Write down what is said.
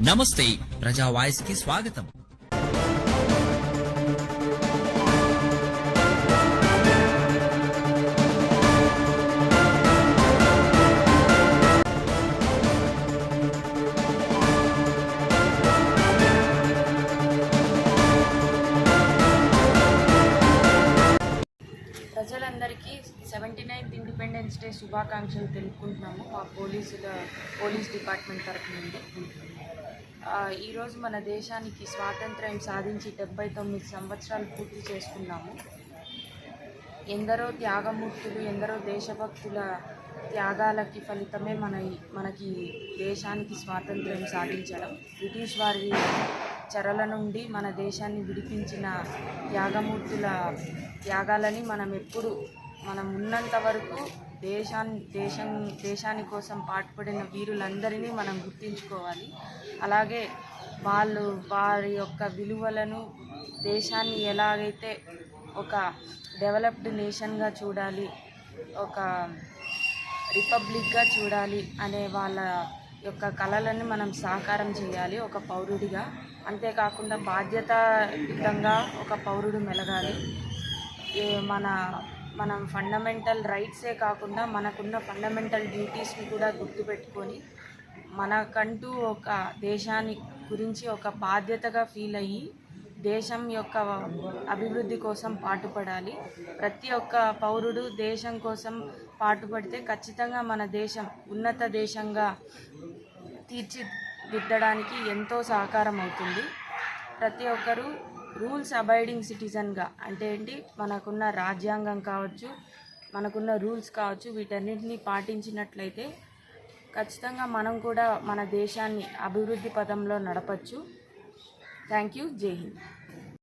నమస్తే ప్రజా వాయిస్కి స్వాగతం. ప్రజలందరికీ సెవెంటీ నైన్త్ ఇండిపెండెన్స్ డే శుభాకాంక్షలు తెలుపుకుంటున్నాము మా పోలీసుల పోలీస్ డిపార్ట్మెంట్ తరఫు నుండి. ఈరోజు మన దేశానికి స్వాతంత్ర్యం సాధించి డెబ్బై తొమ్మిది సంవత్సరాలు పూర్తి చేసుకున్నాము. ఎందరో త్యాగమూర్తులు ఎందరో దేశభక్తుల త్యాగాలకి ఫలితమే మన మనకి దేశానికి స్వాతంత్ర్యం సాధించడం. బ్రిటిష్ వారి చెరల నుండి మన దేశాన్ని విడిపించిన త్యాగమూర్తుల త్యాగాలని మనం ఎప్పుడు మనం ఉన్నంత వరకు దేశాన్ని దేశం దేశాని కోసం పాటుపడిన వీరులందరినీ మనం గుర్తించుకోవాలి. అలాగే వాళ్ళు వారి యొక్క విలువలను దేశాన్ని ఎలాగైతే ఒక డెవలప్డ్ నేషన్గా చూడాలి ఒక రిపబ్లిక్గా చూడాలి అనే వాళ్ళ యొక్క కళలను మనం సాకారం చేయాలి ఒక పౌరుడిగా. అంతేకాకుండా బాధ్యతాయుతంగా ఒక పౌరుడు మెలగాలి. ఏ మన మనం ఫండమెంటల్ రైట్సే కాకుండా మనకున్న ఫండమెంటల్ డ్యూటీస్ని కూడా గుర్తుపెట్టుకొని మనకంటూ ఒక దేశాన్ని గురించి ఒక బాధ్యతగా ఫీల్ అయ్యి దేశం యొక్క అభివృద్ధి కోసం పాటుపడాలి. ప్రతి ఒక్క పౌరుడు దేశం కోసం పాటుపడితే ఖచ్చితంగా మన దేశం ఉన్నత దేశంగా తీర్చిదిద్దడానికి ఎంతో సహకారం అవుతుంది. ప్రతి ఒక్కరూ రూల్స్ అబైడింగ్ సిటిజన్గా అంటే ఏంటి? మనకున్న రాజ్యాంగం కావచ్చు మనకున్న రూల్స్ కావచ్చు వీటన్నిటిని పాటించినట్లయితే ఖచ్చితంగా మనం కూడా మన దేశాన్ని అభివృద్ధి పదంలో నడపచ్చు. Thank you. జై హింద్.